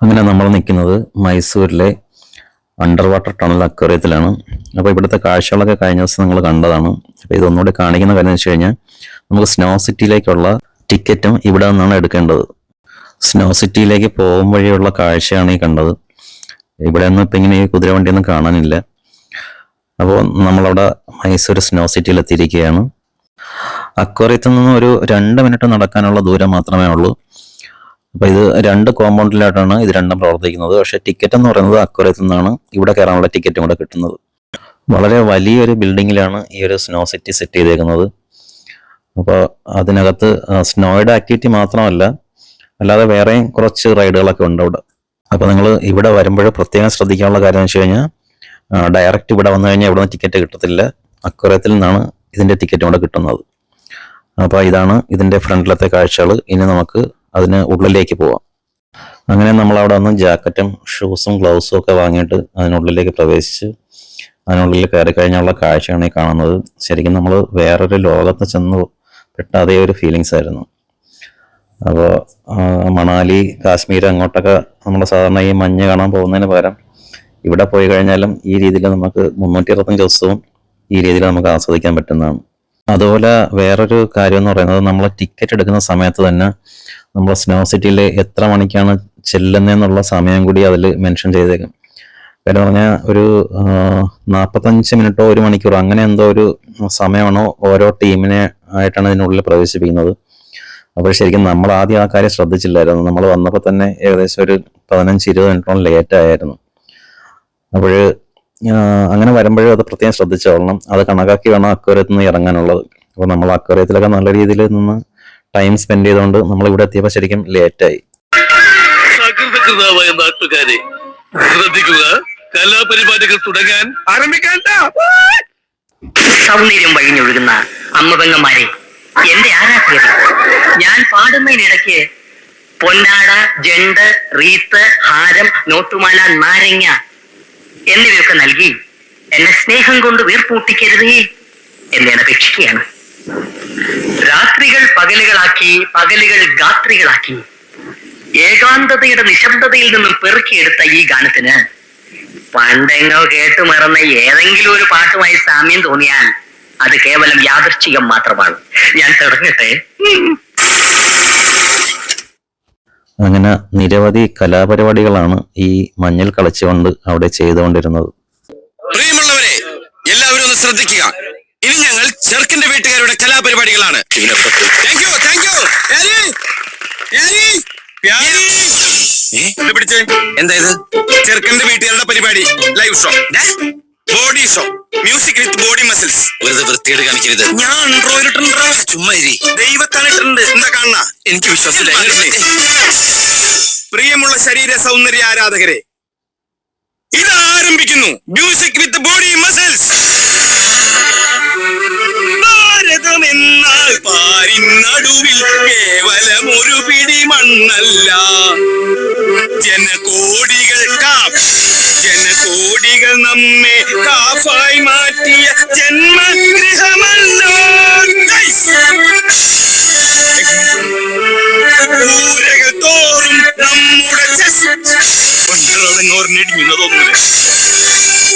അങ്ങനെ നമ്മൾ നിൽക്കുന്നത് മൈസൂരിലെ അണ്ടർ വാട്ടർ ടണൽ അക്വേറിയത്തിലാണ് അപ്പോൾ ഇവിടുത്തെ കാഴ്ചകളൊക്കെ കഴിഞ്ഞ ദിവസം നിങ്ങൾ കണ്ടതാണ്. അപ്പോൾ ഇതൊന്നുകൂടി കാണിക്കുന്ന കാര്യം വെച്ച് കഴിഞ്ഞാൽ നമുക്ക് സ്നോ സിറ്റിയിലേക്കുള്ള ടിക്കറ്റും ഇവിടെ നിന്നാണ് എടുക്കേണ്ടത്. സ്നോ സിറ്റിയിലേക്ക് പോകും വഴിയുള്ള കാഴ്ചയാണ് ഈ കണ്ടത്. ഇവിടെ ഒന്നും ഇപ്പം ഇങ്ങനെ ഈ കുതിരവണ്ടിയൊന്നും കാണാനില്ല. അപ്പോൾ നമ്മളവിടെ മൈസൂർ സ്നോ സിറ്റിയിൽ എത്തിയിരിക്കുകയാണ്. അക്വേറിയത്തിൽ നിന്ന് ഒരു രണ്ട് മിനിറ്റ് നടക്കാനുള്ള ദൂരം മാത്രമേ ഉള്ളൂ. അപ്പൊ ഇത് രണ്ട് കോമ്പൗണ്ടിലായിട്ടാണ് ഇത് രണ്ടും പ്രവർത്തിക്കുന്നത്. പക്ഷേ ടിക്കറ്റ് എന്ന് പറയുന്നത് അക്വറയത്തിൽ നിന്നാണ് ഇവിടെ കയറാനുള്ള ടിക്കറ്റും കൂടെ കിട്ടുന്നത്. വളരെ വലിയൊരു ബിൽഡിങ്ങിലാണ് ഈ ഒരു സ്നോ സിറ്റി സെറ്റ് ചെയ്തേക്കുന്നത്. അപ്പോൾ അതിനകത്ത് സ്നോയുടെ ആക്ടിവിറ്റി മാത്രമല്ല അല്ലാതെ വേറെയും കുറച്ച് റൈഡുകളൊക്കെ ഉണ്ട് അവിടെ. അപ്പോൾ നിങ്ങൾ ഇവിടെ വരുമ്പോൾ പ്രത്യേകം ശ്രദ്ധിക്കാനുള്ള കാര്യം എന്ന് വെച്ച് കഴിഞ്ഞാൽ ഡയറക്റ്റ് ഇവിടെ വന്നു കഴിഞ്ഞാൽ ഇവിടെ ടിക്കറ്റ് കിട്ടത്തില്ല. അക്വറയത്തിൽ നിന്നാണ് ഇതിന്റെ ടിക്കറ്റും കൂടെ കിട്ടുന്നത്. അപ്പോൾ ഇതാണ് ഇതിന്റെ ഫ്രണ്ടിലത്തെ കാഴ്ചകൾ ഇനി നമുക്ക് അതിന് ഉള്ളിലേക്ക് പോവാം. അങ്ങനെ നമ്മൾ അവിടെ വന്ന് ജാക്കറ്റും ഷൂസും ഗ്ലൗസും ഒക്കെ വാങ്ങിയിട്ട് അതിനുള്ളിലേക്ക് പ്രവേശിച്ച് അതിനുള്ളിൽ കയറി കഴിഞ്ഞുള്ള കാഴ്ചയാണ് ഈ കാണുന്നത്. ശരിക്കും നമ്മൾ വേറൊരു ലോകത്ത് ചെന്ന് പെട്ട അതേ ഒരു ഫീലിങ്സ് ആയിരുന്നു. അപ്പോൾ മണാലി കാശ്മീർ അങ്ങോട്ടൊക്കെ നമ്മൾ സാധാരണ ഈ മഞ്ഞ് കാണാൻ പോകുന്നതിന് പകരം ഇവിടെ പോയി കഴിഞ്ഞാലും ഈ രീതിയിൽ നമുക്ക് മുന്നൂറ്റി അറുപത്തഞ്ച് ദിവസവും ഈ രീതിയിൽ നമുക്ക് ആസ്വദിക്കാൻ പറ്റുന്നതാണ്. അതുപോലെ വേറൊരു കാര്യം എന്ന് പറയുന്നത് നമ്മൾ ടിക്കറ്റ് എടുക്കുന്ന സമയത്ത് തന്നെ നമ്മൾ സ്നോ സിറ്റിയിൽ എത്ര മണിക്കാണ് ചെല്ലുന്നതെന്നുള്ള സമയം കൂടി അതിൽ മെൻഷൻ ചെയ്തേക്കും. കാര്യം പറഞ്ഞാൽ ഒരു നാൽപ്പത്തഞ്ച് മിനിറ്റോ ഒരു മണിക്കൂറോ അങ്ങനെ എന്തോ ഒരു സമയമാണോ ഓരോ ടീമിനെ ആയിട്ടാണ് ഇതിനുള്ളിൽ പ്രവേശിപ്പിക്കുന്നത്. അപ്പോൾ ശരിക്കും നമ്മൾ ആദ്യം ആ കാര്യം ശ്രദ്ധിച്ചില്ലായിരുന്നു. നമ്മൾ വന്നപ്പോൾ തന്നെ ഏകദേശം ഒരു പതിനഞ്ച് ഇരുപത് മിനിറ്റോളം ലേറ്റ് ആയിരുന്നു. അപ്പോൾ അങ്ങനെ വരുമ്പോഴും അത് പ്രത്യേകം ശ്രദ്ധിച്ചോളണം. അത് കണക്കാക്കി വേണം അക്വരത്തിൽ നിന്ന് ഇറങ്ങാനുള്ളത്. അപ്പോൾ നമ്മൾ അക്വരത്തിലൊക്കെ നല്ല രീതിയിൽ നിന്ന് ടൈം സ്പെൻഡ് ചെയ്തുകൊണ്ട് നമ്മൾ ഇവിടെ എത്തിയപ്പോൾ ശരിക്കും ലേറ്റായി. ആയി നാട്ടുകാരെ ശ്രദ്ധിക്കുക. കലാപരിപാടികൾ തുടങ്ങാൻ ആരംഭിക്കാൻ സൗന്ദര്യം വഴിഞ്ഞൊഴുകുന്ന അമ്മതങ്ങന്മാരെ എന്റെ ആരാധ്യത ഞാൻ പാടുന്നതിനിടയ്ക്ക് പൊന്നാട ജണ്ട് റീത്ത് ഹാരം നോട്ടുമാല നാരങ്ങ എന്നിവയൊക്കെ നൽകി എന്നെ സ്നേഹം കൊണ്ട് വീർപ്പൂട്ടിക്കരുതേ എന്നെ അപേക്ഷിക്കുകയാണ് രാത്രികൾ പകലുകളാക്കി പകലുകൾ രാത്രികളാക്കി ഏകാന്തതയുടെ നിശബ്ദതയിൽ നിന്നും പെറുക്കിയെടുത്ത ഈ ഗാനത്തിന് പണ്ടെങ്ങോ കേട്ടു മറന്ന ഏതെങ്കിലും ഒരു പാട്ടുമായി സാമ്യം തോന്നിയാൽ അത് കേവലം യാദൃശ്ചികം മാത്രമാണ്. ഞാൻ തുടങ്ങട്ടെ. അങ്ങനെ നിരവധി കലാപരിപാടികളാണ് ഈ മഞ്ഞൾ കളിച്ചുകൊണ്ട് അവിടെ ചെയ്തുകൊണ്ടിരുന്നത്. പ്രിയമുള്ളവരെ എല്ലാവരും ഒന്ന് ശ്രദ്ധിക്കുക. ഇനി ഞങ്ങൾ ചെറുക്കന്റെ വീട്ടുകാരുടെ കലാപരിപാടികളാണ്. എന്തായത് ചെറുക്കന്റെ വീട്ടുകാരുടെ പരിപാടി live show body show music with body muscles വെറുതെ വൃത്തിയുടെ കാണിക്കരുത്. ഞാൻ ഇട്ടിട്ടുണ്ട് ചുമ്മാ ദൈവത്താണിട്ടുണ്ട് എന്താ കാണണ എനിക്ക് വിശ്വാസമില്ല. പ്രിയമുള്ള ശരീര സൗന്ദര്യ ആരാധകരെ ഇത് ആരംഭിക്കുന്നു മ്യൂസിക് വിത്ത് ബോഡി മസിൽസ് പാരിൻ നടുവിൽ കേവലം ഒരു പിടി മണ്ണല്ല. ജനകോടികൾ ജനകോടികൾ നമ്മെ കാപ്പായി മാറ്റിയ ജന്മഗ്രഹമല്ല ഊരകൾ തോറും നമ്മുടെ ചെസ്റ്റ്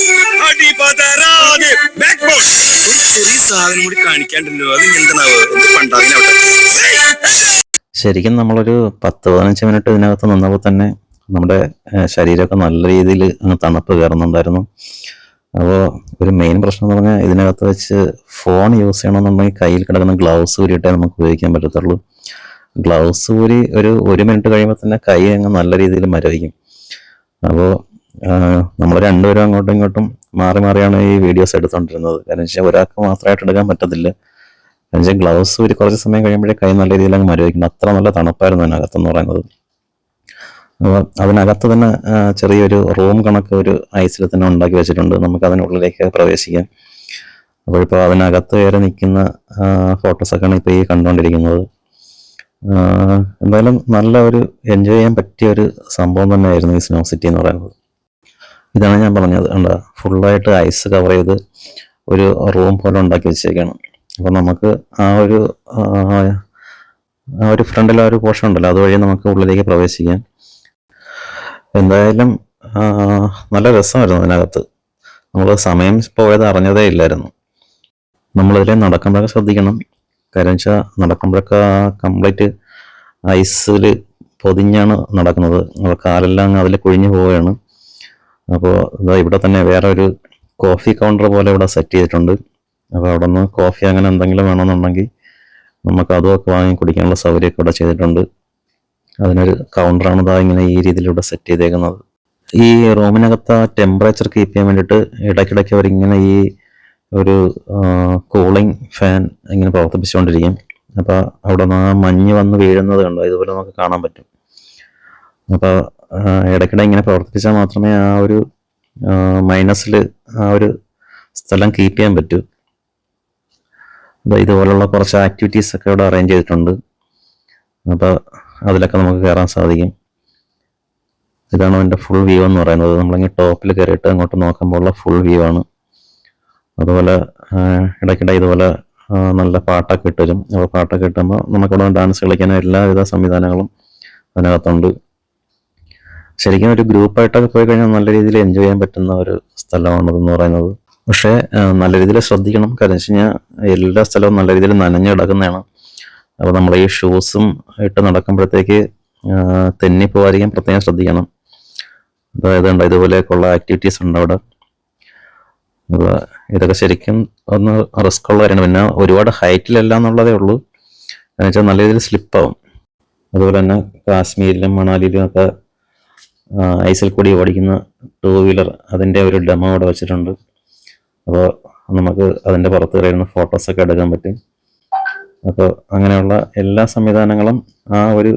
ഓർമ്മിടിക്കുന്നതൊന്നുമില്ല അടിപതരാതെ ബാക്ക് ബോൺ ഒരു ചെറിയ സാധനം കൂടി കാണിക്കാണ്ടല്ലോ. അത് എന്താണാവോ എന്ത് ശരിക്കും നമ്മളൊരു പത്ത് പതിനഞ്ച് മിനിറ്റ് ഇതിനകത്ത് നിന്നപ്പോൾ തന്നെ നമ്മുടെ ശരീരമൊക്കെ നല്ല രീതിയിൽ അങ്ങ് തണുപ്പ് കയറുന്നുണ്ടായിരുന്നു. അപ്പോൾ ഒരു മെയിൻ പ്രശ്നം എന്ന് പറഞ്ഞാൽ ഇതിനകത്ത് വെച്ച് ഫോൺ യൂസ് ചെയ്യണമെന്നുണ്ടെങ്കിൽ കയ്യിൽ കിടക്കുന്ന ഗ്ലൗസ് ഊരിയിട്ടേ നമുക്ക് ഉപയോഗിക്കാൻ പറ്റത്തുള്ളൂ. ഗ്ലൗസ് ഊരി ഒരു ഒരു മിനിറ്റ് കഴിയുമ്പോൾ തന്നെ കൈ അങ്ങ് നല്ല രീതിയിൽ മരവിക്കും. അപ്പോൾ നമ്മൾ രണ്ടുപേരും അങ്ങോട്ടും ഇങ്ങോട്ടും മാറി മാറിയാണ് ഈ വീഡിയോസ് എടുത്തുകൊണ്ടിരുന്നത് കാരണം വെച്ചാൽ ഒരാൾക്ക് മാത്രമായിട്ട് എടുക്കാൻ പറ്റത്തില്ല. കാരണം വെച്ചാൽ ഗ്ലൗസ് ഒരു കുറച്ച് സമയം കഴിയുമ്പോഴേ കൈ നല്ല രീതിയിൽ അങ്ങ് മരവിക്കണം അത്ര നല്ല തണുപ്പായിരുന്നു അതിനകത്തെന്ന് പറയുന്നത്. അപ്പോൾ അതിനകത്ത് തന്നെ ചെറിയൊരു റൂം കണക്ക് ഒരു ഐസിൽ തന്നെ ഉണ്ടാക്കി വെച്ചിട്ടുണ്ട്. നമുക്ക് അതിനുള്ളിലേക്ക് പ്രവേശിക്കാം. അപ്പോൾ ഇപ്പോൾ അതിനകത്ത് കയറി നിൽക്കുന്ന ഫോട്ടോസൊക്കെയാണ് ഇപ്പോൾ ഈ കണ്ടുകൊണ്ടിരിക്കുന്നത് എന്തായാലും നല്ല ഒരു എൻജോയ് ചെയ്യാൻ പറ്റിയ ഒരു സംഭവം തന്നെയായിരുന്നു ഈ സ്നോ സിറ്റി എന്ന് പറയുന്നത്. ഇതാണ് ഞാൻ പറഞ്ഞത്. എന്താ ഫുള്ളായിട്ട് ഐസ് കവർ ചെയ്ത് ഒരു റൂം പോലെ ഉണ്ടാക്കി വെച്ചേക്കാണ് അപ്പോൾ നമുക്ക് ആ ഒരു ആ, ഒരു ഫ്രണ്ടിൽ ആ ഒരു പോർഷൻ ഉണ്ടല്ലോ. അതുവഴി നമുക്ക് ഉള്ളിലേക്ക് പ്രവേശിക്കാം. എന്തായാലും നല്ല രസമായിരുന്നു അതിനകത്ത്. നമ്മൾ സമയം പോയത് അറിഞ്ഞതേ ഇല്ലായിരുന്നു. നമ്മളിതിലെ നടക്കുമ്പോഴൊക്കെ ശ്രദ്ധിക്കണം. കാര്യം വെച്ചാൽ നടക്കുമ്പോഴൊക്കെ കംപ്ലീറ്റ് ഐസിൽ പൊതിഞ്ഞാണ് നടക്കുന്നത്. നമ്മുടെ കാലെല്ലാം അതിൽ കുഴിഞ്ഞു പോവുകയാണ്. അപ്പോൾ ഇതാ ഇവിടെ തന്നെ വേറെ ഒരു കോഫി കൗണ്ടർ പോലെ ഇവിടെ സെറ്റ് ചെയ്തിട്ടുണ്ട്. അപ്പോൾ അവിടെ നിന്ന് കോഫി അങ്ങനെ എന്തെങ്കിലും വേണമെന്നുണ്ടെങ്കിൽ നമുക്ക് അതുമൊക്കെ വാങ്ങി കുടിക്കാനുള്ള സൗകര്യമൊക്കെ ഇവിടെ ചെയ്തിട്ടുണ്ട്. അതിനൊരു കൗണ്ടറാണ് ഇതാ ഇങ്ങനെ ഈ രീതിയിൽ ഇവിടെ സെറ്റ് ചെയ്തേക്കുന്നത്. ഈ റൂമിനകത്ത് ആ ടെമ്പറേച്ചർ കീപ്പ് ചെയ്യാൻ വേണ്ടിയിട്ട് ഇടയ്ക്കിടയ്ക്ക് അവരിങ്ങനെ ഈ ഒരു കൂളിംഗ് ഫാൻ ഇങ്ങനെ പ്രവർത്തിപ്പിച്ചുകൊണ്ടിരിക്കും. അപ്പോൾ അവിടെ നിന്ന് ആ മഞ്ഞ് വന്ന് വീഴുന്നത് കണ്ടോ? ഇതുപോലെ നമുക്ക് കാണാൻ പറ്റും. അപ്പോൾ ഇടയ്ക്കിടെ ഇങ്ങനെ പ്രവർത്തിച്ചാൽ മാത്രമേ ആ ഒരു മൈനസിൽ ആ ഒരു സ്ഥലം കീപ്പ് ചെയ്യാൻ പറ്റൂ. അപ്പോൾ ഇതുപോലുള്ള കുറച്ച് ആക്ടിവിറ്റീസ് ഒക്കെ ഇവിടെ അറേഞ്ച് ചെയ്തിട്ടുണ്ട്. അപ്പോൾ അതിലൊക്കെ നമുക്ക് കയറാൻ സാധിക്കും. ഇതാണ് അതിന്റെ ഫുൾ വ്യൂ എന്ന് പറയുന്നത്. നമ്മളിങ്ങനെ ടോപ്പിൽ കയറിയിട്ട് അങ്ങോട്ട് നോക്കുമ്പോൾ ഉള്ള ഫുൾ വ്യൂ ആണ്. അതുപോലെ ഇടയ്ക്കിടെ ഇതുപോലെ നല്ല പാട്ടൊക്കെ ഇട്ട് വരും. അപ്പോൾ പാട്ടൊക്കെ ഇട്ടുമ്പോൾ നമുക്കിവിടെ ഡാൻസ് കളിക്കാൻ എല്ലാവിധ സംവിധാനങ്ങളും അതിനകത്തുണ്ട്. ശരിക്കും ഒരു ഗ്രൂപ്പായിട്ടൊക്കെ പോയി കഴിഞ്ഞാൽ നല്ല രീതിയിൽ എൻജോയ് ചെയ്യാൻ പറ്റുന്ന ഒരു സ്ഥലമാണെന്ന് പറയുന്നത്. പക്ഷേ നല്ല രീതിയിൽ ശ്രദ്ധിക്കണം. കാരണം വെച്ച് കഴിഞ്ഞാൽ എല്ലാ സ്ഥലവും നല്ല രീതിയിൽ നനഞ്ഞു കിടക്കുന്നതാണ്. അപ്പോൾ നമ്മൾ ഈ ഷൂസും ഇട്ട് നടക്കുമ്പോഴത്തേക്ക് തെന്നി പോകാതിരിക്കാൻ പ്രത്യേകം ശ്രദ്ധിക്കണം. അതായത് ഉണ്ട് ഇതുപോലെയൊക്കെയുള്ള ആക്ടിവിറ്റീസ് ഉണ്ട് അവിടെ. അപ്പോൾ ഇതൊക്കെ ശരിക്കും ഒന്ന് റിസ്ക് ഉള്ള കാര്യമാണ്. പിന്നെ ഒരുപാട് ഹൈറ്റിലല്ല എന്നുള്ളതേ ഉള്ളൂ. കാരണം വെച്ചാൽ നല്ല രീതിയിൽ സ്ലിപ്പാവും അതുപോലെ തന്നെ കാശ്മീരിലും മണാലിയിലും ഒക്കെ ഐസിൽ കൂടി ഓടിക്കുന്ന ടൂ വീലർ അതിന്റെ ഒരു ഡെമോ അവിടെ വെച്ചിട്ടുണ്ട്. അപ്പോൾ നമുക്ക് അതിന്റെ പുറത്ത് കയറുന്ന ഫോട്ടോസൊക്കെ എടുക്കാൻ പറ്റും. അപ്പോൾ അങ്ങനെയുള്ള എല്ലാ സംവിധാനങ്ങളും ആ ഒരു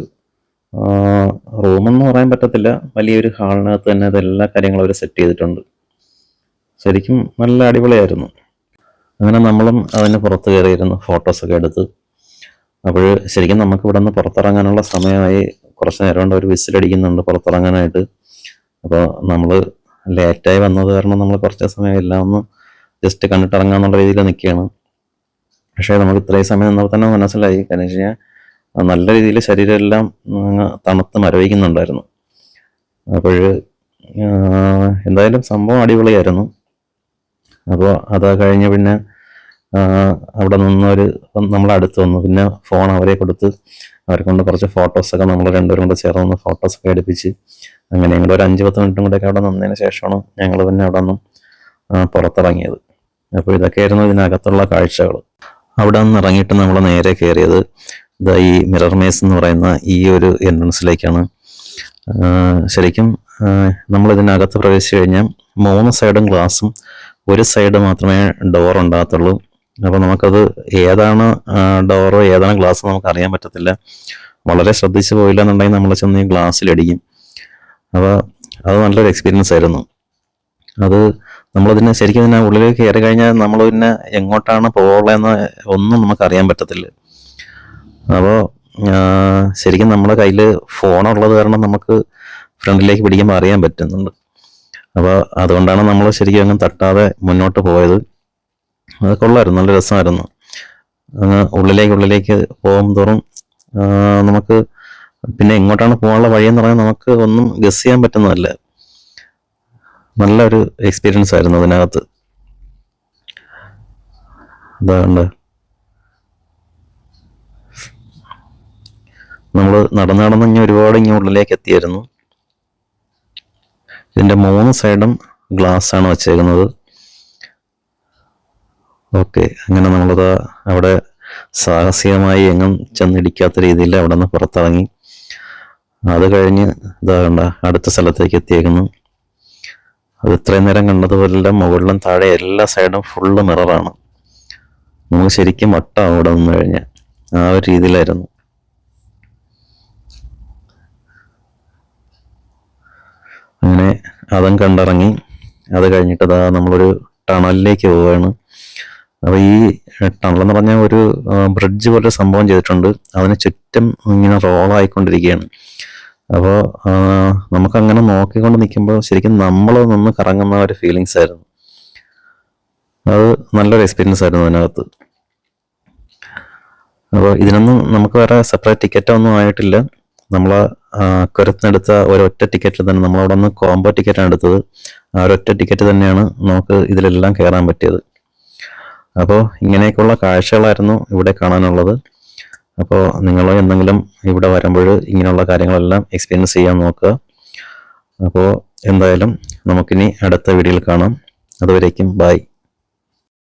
റൂമെന്ന് പറയാൻ പറ്റത്തില്ല. വലിയൊരു ഹാളിനകത്ത് തന്നെ അതെല്ലാ കാര്യങ്ങളും അവർ സെറ്റ് ചെയ്തിട്ടുണ്ട്. ശരിക്കും നല്ല അടിപൊളിയായിരുന്നു. അങ്ങനെ നമ്മളും അതിന് പുറത്ത് കയറിയിരുന്നു ഫോട്ടോസൊക്കെ എടുത്ത് അപ്പോൾ ശരിക്കും നമുക്ക് ഇവിടെ നിന്ന് പുറത്തിറങ്ങാനുള്ള സമയമായി കുറച്ച് നേരം കൊണ്ട് ഒരു വിസിലടിക്കുന്നുണ്ട് പുറത്തിറങ്ങാനായിട്ട്. അപ്പോൾ നമ്മൾ ലേറ്റായി വന്നത് കാരണം നമ്മൾ കുറച്ച് സമയം എല്ലാം ഒന്ന് ജസ്റ്റ് കണ്ടിട്ടിറങ്ങാന്നുള്ള രീതിയിൽ നിൽക്കുകയാണ്. പക്ഷേ നമുക്ക് ഇത്രയും സമയം നിന്നപ്പോൾ തന്നെ മനസ്സിലായി. കാരണം വെച്ച് കഴിഞ്ഞാൽ നല്ല രീതിയിൽ ശരീരമെല്ലാം തണുത്ത് മരവിക്കുന്നുണ്ടായിരുന്നു. അപ്പോൾ എന്തായാലും സംഭവം അടിപൊളിയായിരുന്നു. അപ്പോൾ അത് കഴിഞ്ഞ് പിന്നെ അവിടെ നിന്നൊരു നമ്മളെ അടുത്ത് വന്നു. പിന്നെ ഫോൺ അവരെ കൊടുത്ത് അവരെ കൊണ്ട് കുറച്ച് ഫോട്ടോസൊക്കെ നമ്മൾ രണ്ടുപേരും കൂടെ ചേർന്ന് ഫോട്ടോസൊക്കെ എടുപ്പിച്ച് അങ്ങനെ ഞങ്ങൾ ഒരു അഞ്ച് പത്ത് മിനിറ്റും കൂടെയൊക്കെ അവിടെ നിന്നതിന് ശേഷമാണ് ഞങ്ങൾ പിന്നെ അവിടെ നിന്നും പുറത്തിറങ്ങിയത്. അപ്പോൾ ഇതൊക്കെയായിരുന്നു ഇതിനകത്തുള്ള കാഴ്ചകൾ അവിടെ നിന്ന് ഇറങ്ങിയിട്ട് നമ്മൾ നേരെ കയറിയത് ഇതാ ഈ മിറർ മേസ് എന്ന് പറയുന്ന ഈ ഒരു എൻട്രൻസിലേക്കാണ് ശരിക്കും നമ്മൾ ഇതിനകത്ത് പ്രവേശിച്ചു കഴിഞ്ഞാൽ മൂന്ന് സൈഡും ഗ്ലാസ്സും ഒരു സൈഡ് മാത്രമേ ഡോർ ഉണ്ടാകത്തുള്ളൂ. അപ്പോൾ നമുക്കത് ഏതാണ് ഡോറോ ഏതാണ് ഗ്ലാസ് നമുക്ക് അറിയാൻ പറ്റത്തില്ല. വളരെ ശ്രദ്ധിച്ചു പോയില്ല എന്നുണ്ടെങ്കിൽ നമ്മൾ ചെന്ന് ഗ്ലാസ്സിലടിക്കും അപ്പോൾ അത് നല്ലൊരു എക്സ്പീരിയൻസ് ആയിരുന്നു. അത് നമ്മളതിനെ ശരിക്കും ഇതിനെ ഉള്ളിലേക്ക് കയറി കഴിഞ്ഞാൽ നമ്മൾ പിന്നെ എങ്ങോട്ടാണ് പോകുള്ളതെന്ന് ഒന്നും നമുക്ക് അറിയാൻ പറ്റത്തില്ല. അപ്പോൾ ശരിക്കും നമ്മുടെ കയ്യിൽ ഫോണുള്ളത് കാരണം നമുക്ക് ഫ്രണ്ടിലേക്ക് പിടിക്കുമ്പോൾ അറിയാൻ പറ്റുന്നുണ്ട്. അപ്പോൾ അതുകൊണ്ടാണ് നമ്മൾ ശരിക്കും അങ്ങനെ തട്ടാതെ മുന്നോട്ട് പോയത്. അത് കൊള്ളായിരുന്നു നല്ല രസമായിരുന്നു. ഉള്ളിലേക്ക് ഉള്ളിലേക്ക് പോകും തോറും നമുക്ക് പിന്നെ എങ്ങോട്ടാണ് പോകാനുള്ള വഴിയെന്ന് പറഞ്ഞാൽ നമുക്ക് ഒന്നും ഗസ് ചെയ്യാൻ പറ്റുന്നതല്ല. നല്ലൊരു എക്സ്പീരിയൻസ് ആയിരുന്നു അതിനകത്ത്. അതുകൊണ്ട് നമ്മൾ നടന്ന് നടന്ന് ഇനി ഒരുപാട് ഇങ്ങനെ ഉള്ളിലേക്ക് എത്തിയായിരുന്നു. ഇതിന്റെ മൂന്ന് സൈഡും ഗ്ലാസ് ആണ് വച്ചേക്കുന്നത്. ഓക്കെ. അങ്ങനെ നമ്മളത് അവിടെ സാഹസികമായി എങ്ങും ചെന്നിടിക്കാത്ത രീതിയിൽ അവിടെ നിന്ന് പുറത്തിറങ്ങി. അത് കഴിഞ്ഞ് ഇതാ കണ്ട അടുത്ത സ്ഥലത്തേക്ക് എത്തിയേക്കുന്നു. അത് ഇത്രയും നേരം കണ്ടതുപോലെ മുകളിലും താഴെ എല്ലാ സൈഡും ഫുള്ള് മിററാണ്. നമുക്ക് ശരിക്കും വട്ട അവിടെ നിന്ന് കഴിഞ്ഞാൽ ആ ഒരു രീതിയിലായിരുന്നു. അങ്ങനെ അതും കണ്ടിറങ്ങി. അത് കഴിഞ്ഞിട്ട് ഇതാ നമ്മളൊരു ടണലിലേക്ക് പോവുകയാണ് അപ്പോൾ ഈ ടണൽ എന്ന് പറഞ്ഞാൽ ഒരു ബ്രിഡ്ജ് പോലെ സംഭവം ചെയ്തിട്ടുണ്ട്. അതിന് ചുറ്റും ഇങ്ങനെ റോളായിക്കൊണ്ടിരിക്കുകയാണ് അപ്പോൾ നമുക്കങ്ങനെ നോക്കിക്കൊണ്ട് നിൽക്കുമ്പോൾ ശരിക്കും നമ്മൾ നിന്ന് കറങ്ങുന്ന ഒരു ഫീലിങ്സ് ആയിരുന്നു. അത് നല്ലൊരു എക്സ്പീരിയൻസ് ആയിരുന്നു അതിനകത്ത്. അപ്പോൾ ഇതിനൊന്നും നമുക്ക് വേറെ സെപ്പറേറ്റ് ടിക്കറ്റ് ഒന്നും ആയിട്ടില്ല. നമ്മൾ അക്കുരത്തിനെടുത്ത ഒരൊറ്റ ടിക്കറ്റിൽ തന്നെ നമ്മളവിടെ നിന്ന് കോംബോ ടിക്കറ്റാണ് എടുത്തത്. ആ ഒരൊറ്റ ടിക്കറ്റ് തന്നെയാണ് നമുക്ക് ഇതിലെല്ലാം കയറാൻ പറ്റിയത്. അപ്പോൾ ഇങ്ങനെയൊക്കെയുള്ള കാഴ്ചകളായിരുന്നു ഇവിടെ കാണാനുള്ളത്. അപ്പോൾ നിങ്ങൾ എന്തെങ്കിലും ഇവിടെ വരുമ്പോൾ ഇങ്ങനെയുള്ള കാര്യങ്ങളെല്ലാം എക്സ്പീരിയൻസ് ചെയ്യാൻ നോക്കുക. അപ്പോൾ എന്തായാലും നമുക്കിനി അടുത്ത വീഡിയോയിൽ കാണാം. അതുവരേക്കും ബൈ